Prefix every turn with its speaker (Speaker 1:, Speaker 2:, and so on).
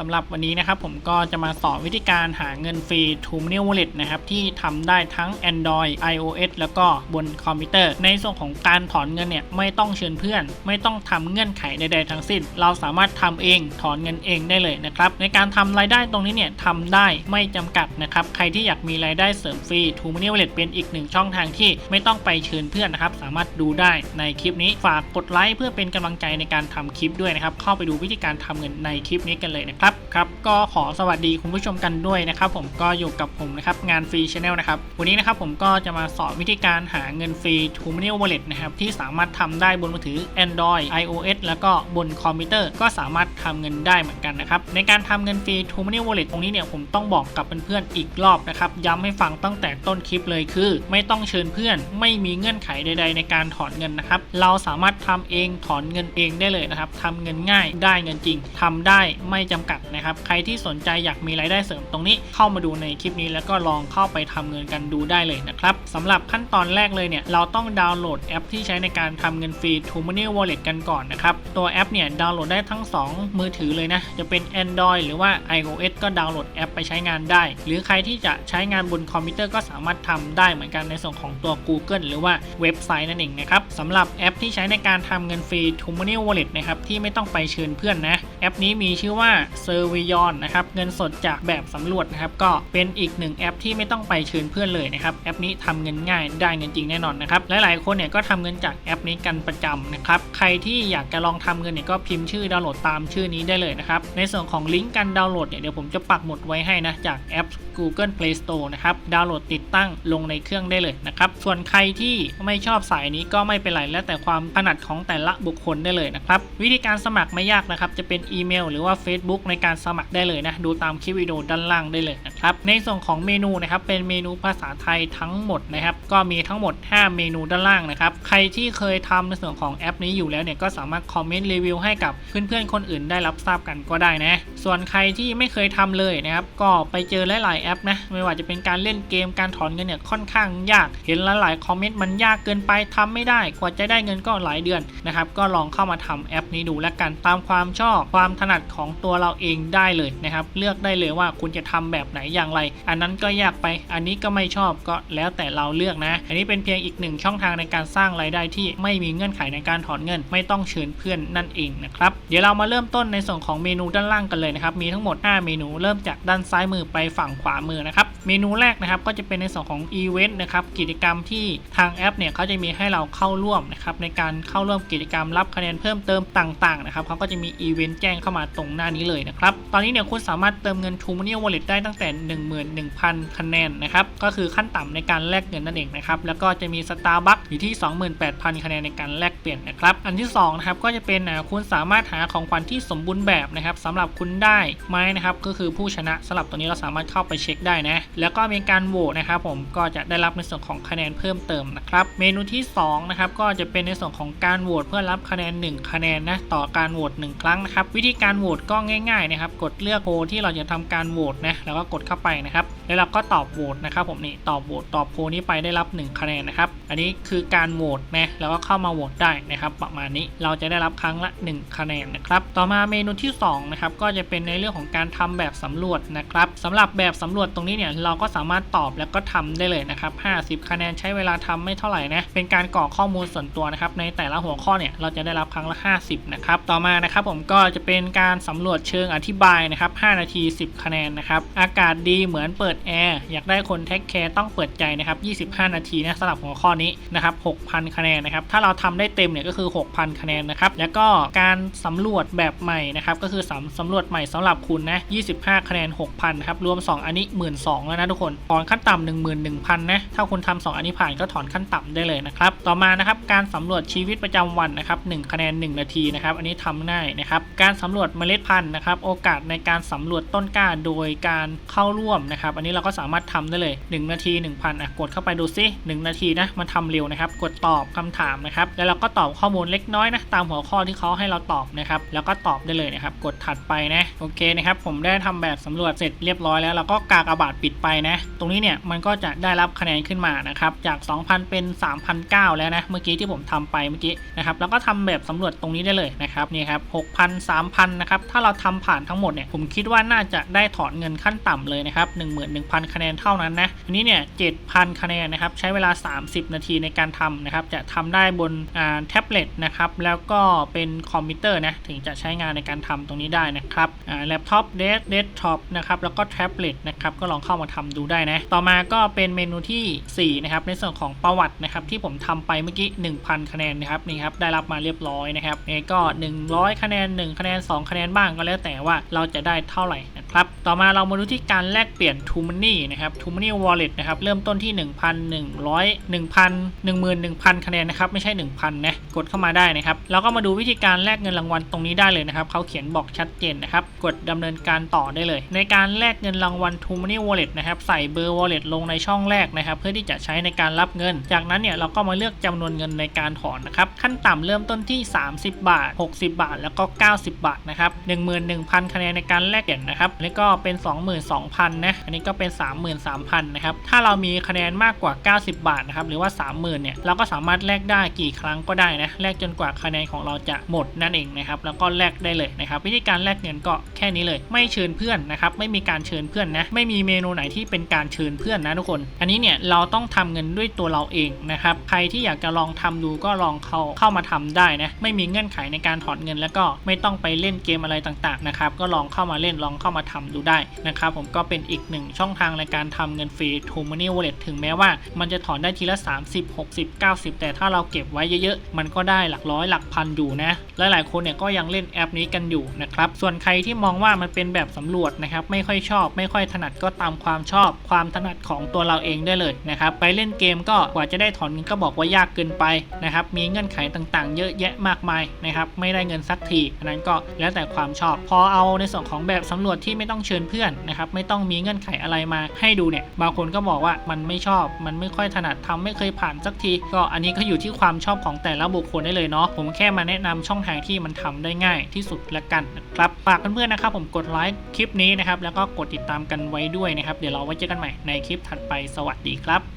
Speaker 1: สำหรับวันนี้นะครับผมก็จะมาสอนวิธีการหาเงินฟรี t o m o n e y Wallet นะครับที่ทำได้ทั้ง Android iOS แล้วก็บนคอมพิวเตอร์ ในส่วนของการถอนเงินเนี่ยไม่ต้องเชิญเพื่อน ไม่ต้องทำเงื่อนไขใดๆทั้งสิ้น เราสามารถทำเองถอนเงินเองได้เลยนะครับในการทำรายได้ตรงนี้เนี่ยทำได้ไม่จำกัดนะครับใครที่อยากมีรายได้เสริมฟรี t o m o n e y Wallet เป็นอีกหนึ่งช่องทางที่ไม่ต้องไปเชิญเพื่อนนะครับสามารถดูได้ในคลิปนี้ฝากกดไลค์เพื่อเป็นกำลังใจในการทำคลิปด้วยนะครับเข้าไปดูวิธีการทำเงินในคลิปนี้กันเลยนะครับครับก็ขอสวัสดีคุณผู้ชมกันด้วยนะครับผมก็อยู่กับผมนะครับงานฟรีชาแนลนะครับวันนี้นะครับผมก็จะมาสอนวิธีการหาเงินฟรี t o m o n e y Wallet นะครับที่สามารถทำได้บนมือถือ Android iOS แล้วก็บนคอมพิวเตอร์ก็สามารถทำเงินได้เหมือนกันนะครับในการทำเงินฟรี t o m o n e y Wallet ตรงนี้เนี่ยผมต้องบอกกับเพื่อนๆอีกรอบนะครับย้ำให้ฟังตั้งแต่ต้นคลิปเลยคือ ไม่ต้องเชิญเพื่อน ไม่มีเงื่อนไขใด ๆ ในการถอนเงินนะครับเราสามารถทำเองถอนเงินเองได้เลยนะครับทำเงินง่ายได้เงินจริงทำได้ไม่จำกัดนะครับ ใครที่สนใจอยากมีรายได้เสริมตรงนี้เข้ามาดูในคลิปนี้แล้วก็ลองเข้าไปทำเงินกันดูได้เลยนะครับสำหรับขั้นตอนแรกเลยเนี่ยเราต้องดาวน์โหลดแอปที่ใช้ในการทำเงินฟรี t o m o n e y Wallet กันก่อนนะครับ ตัวแอปเนี่ยดาวน์โหลดได้ทั้ง 2 มือถือเลยนะ จะเป็น Android หรือว่า iOS ก็ดาวน์โหลดแอปไปใช้งานได้ หรือใครที่จะใช้งานบนคอมพิวเตอร์ก็สามารถทำได้เหมือนกันในส่วนของตัว Google หรือว่าเว็บไซต์นั่นเองนะครับสำหรับแอปที่ใช้ในการทำเงินฟรี t o m o n e y Wallet นะครับที่ไม่ต้องไปเชิญเพื่อนนะแอปนี้มีชื่อว่า s e r v i o n นะครับเงินสดจากแบบสำรวจนะครับก็เป็นอีกหนึ่งแอปที่ไม่ต้องไปเชิญเพื่อนเลยนะครับแอปนี้ทำเงินง่ายได้เงินจริงแน่นอนนะครับหลายๆคนเนี่ยก็ทำเงินจากแอปนี้กันประจำนะครับใครที่อยากจะลองทำเงินเนี่ยก็พิมพ์ชื่อดาวน์โหลดตามชื่อนี้ได้เลยนะครับในส่วนของลิงก์การดาวน์โหลดเนี่ยเดี๋ยวผมจะปักหมุดไว้ให้นะจากแอป Google Play Store นะครับดาวน์โหลดติดตั้งลงในเครื่องได้เลยนะครับส่วนใครที่ไม่ชอบสายนี้ก็ไม่เป็นไรแล้วแต่ความถนัดของแต่ละบุคคลได้เลยนะครับวิธีการสมัครไม่ยากนะครับจะเป็นอีเมล หรือว่า Facebook ในการสมัครได้เลยนะ ดูตามคลิปวิดีโอด้านล่างได้เลยนะครับ ในส่วนของเมนูนะครับ เป็นเมนูภาษาไทยทั้งหมดนะครับ ก็มีทั้งหมด 5 เมนูด้านล่างนะครับ ใครที่เคยทำในส่วนของแอปนี้อยู่แล้วเนี่ยก็สามารถคอมเมนต์รีวิวให้กับเพื่อนๆคนอื่นได้รับทราบกันก็ได้นะ ส่วนใครที่ไม่เคยทำเลยนะครับ ก็ไปเจอหลายๆแอปนะ ไม่ว่าจะเป็นการเล่นเกม การถอนเงินเนี่ยค่อนข้างยาก เห็นหลายๆคอมเมนต์มันยากเกินไปทำไม่ได้ กว่าจะได้เงินก็หลายเดือนนะครับ ก็ลองเข้ามาทำแอปนี้ดูแล้วกันตามความชอบ ความถนัดของตัวเราเองได้เลยนะครับ เลือกได้เลยว่าคุณจะทำแบบไหนอย่างไร อันนั้นก็ยากไป อันนี้ก็ไม่ชอบก็แล้วแต่เราเลือกนะ อันนี้เป็นเพียงอีกหนึ่งช่องทางในการสร้างรายได้ที่ไม่มีเงื่อนไขในการถอนเงิน ไม่ต้องเชิญเพื่อนนั่นเองนะครับ เดี๋ยวเรามาเริ่มต้นในส่วนของเมนูด้านล่างกันเลยนะครับ มีทั้งหมด 5 เมนู เริ่มจากด้านซ้ายมือไปฝั่งขวามือนะครับ เมนูแรกนะครับก็จะเป็นในส่วนของอีเวนต์นะครับกิจกรรมที่ทางแอปเนี่ยเขาจะมีให้เราเข้าร่วมนะครับในการเข้าร่วมกิจกรรมรับคะแนนเพิ่มเติมต่างๆนะครับเขาก็จะมีอีเวนต์แจ้งเข้ามาตรงหน้านี้เลยนะครับตอนนี้เนี่ยคุณสามารถเติมเงิน t o m o n e y Wallet ได้ตั้งแต่ 11,000 คะแนนนะครับก็คือขั้นต่ำในการแลกเงินนั่นเองนะครับแล้วก็จะมี Starbucks อยู่ที่ 28,000 คะแนนในการแลกเปลี่ยนนะครับอันที่2นะครับก็จะเป็นอ่าคุณสามารถหาของขวัญที่สมบูรณ์แบบนะครับสำหรับคุณได้ไหมนะครับก็คือผู้ชนะสำหรับตัวนี้เราสามารถเข้าไปเช็คได้นะแล้วก็มีการโหวตนะครับผมก็จะได้รับในส่วนของคะแนนเพิ่มเติมนะครับ เมนูที่2นะครับก็จะเป็นในส่วนของการโหวตเพื่อรับคะแนน 1 คะแนนนะต่อการโหวต1ครั้งนะครับวิธีการโหวตก็ง่ายๆนะครับกดเลือกโพลที่เราจะทำการโหวตนะแล้วก็กดเข้าไปนะครับ แล้วเราก็ตอบโหวตนะครับผมนี่ตอบโหวตตอบโพลนี้ไปได้รับ 1 คะแนนนะครับอันนี้คือการโหวตนะแล้วก็เข้ามาโหวตได้นะครับ ประมาณนี้เราจะได้รับครั้งละ 1 คะแนนนะครับ ต่อมาเมนูที่2นะครับก็จะเป็นในเรื่องของการทำแบบสำรวจนะครับสำหรับแบบสำรวจตรงนี้เนี่ยเราก็สามารถตอบแล้วก็ทำได้เลยนะครับ50 คะแนนใช้เวลาทำไม่เท่าไหร่นะเป็นการกรอกข้อมูลส่วนตัวนะครับในแต่ละหัวข้อเนี่ยเราจะได้รับครั้งละ 50นะครับต่อมานะครับผมก็จะเป็นการสำรวจเชิงอธิบายนะครับ5นาที 10 คะแนนนะครับอากาศดีเหมือนเปิดแอร์อยากได้คนเทคแคร์ต้องเปิดใจนะครับ25 นาทีนะสำหรับหัวข้อนี้นะครับ6,000 คะแนนนะครับ ถ้าเราทำได้เต็มเนี่ยก็คือ 6,000 คะแนนนะครับ แล้วก็การสำรวจแบบใหม่นะครับก็คือสำสำรวจใหม่สำหรับคุณนะ 25 คะแนน 6,000นะครับรวม 2 อันนี้ 12,000แล้วนะทุกคนถอนขั้นต่ำ11,000นะถ้าคุณทำ2อันนี้ผ่านก็ถอนขั้นต่ำได้เลยนะครับต่อมานะครับการสำรวจชีวิตประจำวันนะครับ1คะแนน 1 นาทีนะครับอันนี้ทำง่ายนะครับการสำรวจเมล็ดพันธุ์นะครับโอกาสในการสำรวจต้นกล้าโดยการเข้าร่วมนะครับอันนี้เราก็สามารถทำได้เลย 1 นาที 1,000อะกดเข้าไปดูซิ1นาทีนะมันมันทำเร็วนะครับ กดตอบคำถามนะครับ แล้วเราก็ตอบข้อมูลเล็กน้อยนะตามหัวข้อที่เขาให้เราตอบนะครับ แล้วก็ตอบได้เลยนะครับ กดถัดไปนะ โอเคนะครับ ผมได้ทำแบบสำรวจเสร็จเรียบร้อยแล้วเราก็กากบาทปิดไปนะ ตรงนี้เนี่ยมันก็จะได้รับคะแนนขึ้นมานะครับ จาก 2,000 เป็น 3,009แล้วนะ เมื่อกี้ที่ผมทำไปเมื่อกี้นะครับ แล้วก็ทำแบบสำรวจตรงนี้ได้เลยนะครับนี่ครับ6,000 3,000นะครับ ถ้าเราทำผ่านทั้งหมดเนี่ย ผมคิดว่าน่าจะได้ถอนเงินขั้นต่ำเลยนะครับ11,000 คะแนนเท่านั้นนะอันนี้เนี่ย7,000 คะแนนนะครับ ใช้เวลา 30นาทีในการทำนะครับ จะทำได้บนแท็บเล็ตนะครับ แล้วก็เป็นคอมพิวเตอร์นะ ถึงจะใช้งานในการทำตรงนี้ได้นะครับแล็ปท็อปเดสเดสท็อปนะครับ แล้วก็แท็บเล็ตนะครับ ก็ลองเข้ามาทำดูได้นะ ต่อมาก็เป็นเมนูทีสี่ 4 นะครับ ในส่วนของประวัตินะครับ ที่ผมทำไปเมื่อกี้ 1,000 คะแนนนะครับ นี่ครับ ได้รับมาเรียบร้อยนะครับนี่ก็ 100 คะแนน 1 คะแนน 2 คะแนนบ้างก็แล้วแต่ว่าเราจะได้เท่าไหร่นะครับ ต่อมาเรามาดูที่การแลกเปลี่ยน t ูมันนี่นะครับ t ูมันนี่ wallet นะครับ เริ่มต้นที่ 1,100 1,000 11,000 คะแนนนะครับไม่ใช่ 1,000 นะกดเข้ามาได้นะครับแล้วก็มาดูวิธีการแลกเงินรางวัลตรงนี้ได้เลยนะครับเขาเขียนบอกชัดเจนนะครับกดดำเนินการต่อได้เลย ในการแลกเงินรางวัล t ูมันนี่ wallet นะครับใส่เบอร์ wallet ลงในช่องแรกนะครับเพื่อที่จะใช้ในการรับเงิน จากนั้นเนี่ยเราก็มาเลือกจำนวนเงินในการถอนนะครับขั้นต่ำเริ่มต้นที่ 30 บาท 60 บาท แล้วก็ 90 บาทนะครับ11,000 คะแนนในการแลกเปลี่ยนนะครับแล้วก็เป็น 22,000นะอันนี้ก็เป็น 33,000นะครับถ้าเรามีคะแนนมากกว่า 90 บาทนะครับหรือว่า30,000เนี่ยเราก็สามารถแลกได้กี่ครั้งก็ได้นะแลกจนกว่าคะแนนของเราจะหมดนั่นเองนะครับแล้วก็แลกได้เลยนะครับวิธีการแลกเงินก็แค่นี้เลย ไม่เชิญเพื่อนนะครับไม่มีการเชิญเพื่อนนะไม่มีเมนูไหนที่เป็นการเชิญเพื่อนนะทุกคน อันนี้เนี่ยเราต้องทำเงินด้วยตัวเราเองนะครับใครที่อยากจะลองทำดูก็ลองเข้าเข้ามาทำได้นะไม่มีเงื่อนไขในการถอนเงิน แล้วก็ไม่ต้องไปเล่นเกมอะไรต่างๆนะครับก็ลองเข้ามาเล่นลองเข้ามาทำดูได้นะครับผมก็เป็นอีกหนึ่งช่องทางในการทำเงินฟรี t ูมันนี่ wallet ถึงแม้ว่ามันจะถอนได้ทีละ30 60 90 แต่ถ้าเราเก็บไว้เยอะๆ มันก็ได้หลักร้อยหลักพันอยู่นะ หลายๆคนเนี่ยก็ยังเล่นแอปนี้กันอยู่นะครับ ส่วนใครที่มองว่ามันเป็นแบบสำรวจนะครับ ไม่ค่อยชอบ ไม่ค่อยถนัดก็ตามความชอบ ความถนัดของตัวเราเองได้เลยนะครับ ไปเล่นเกมก็กว่าจะได้ถอนเงินก็บอกว่ายากเกินไปนะครับ มีเงื่อนไขต่างๆ เยอะแยะมากมายนะครับ ไม่ได้เงินสักทีอันนั้นก็แล้วแต่ความชอบ พอเอาในส่วนของแบบสำรวจที่ไม่ต้องเชิญเพื่อนนะครับ ไม่ต้องมีเงื่อนไขอะไรมาให้ดูเนี่ย บางคนก็บอกว่ามันไม่ชอบ มันไม่ค่อยถนัดทำไม่เคยผ่านสักที ก็อันนี้ก็อยู่ที่ความชอบของแต่ละบุคคลได้เลยเนาะผมแค่มาแนะนำช่องทางที่มันทำได้ง่ายที่สุดละกันนะครับฝากเพื่อนๆนะครับผมกดไลค์คลิปนี้นะครับแล้วก็กดติดตามกันไว้ด้วยนะครับเดี๋ยวเราไว้เจอกันใหม่ในคลิปถัดไปสวัสดีครับ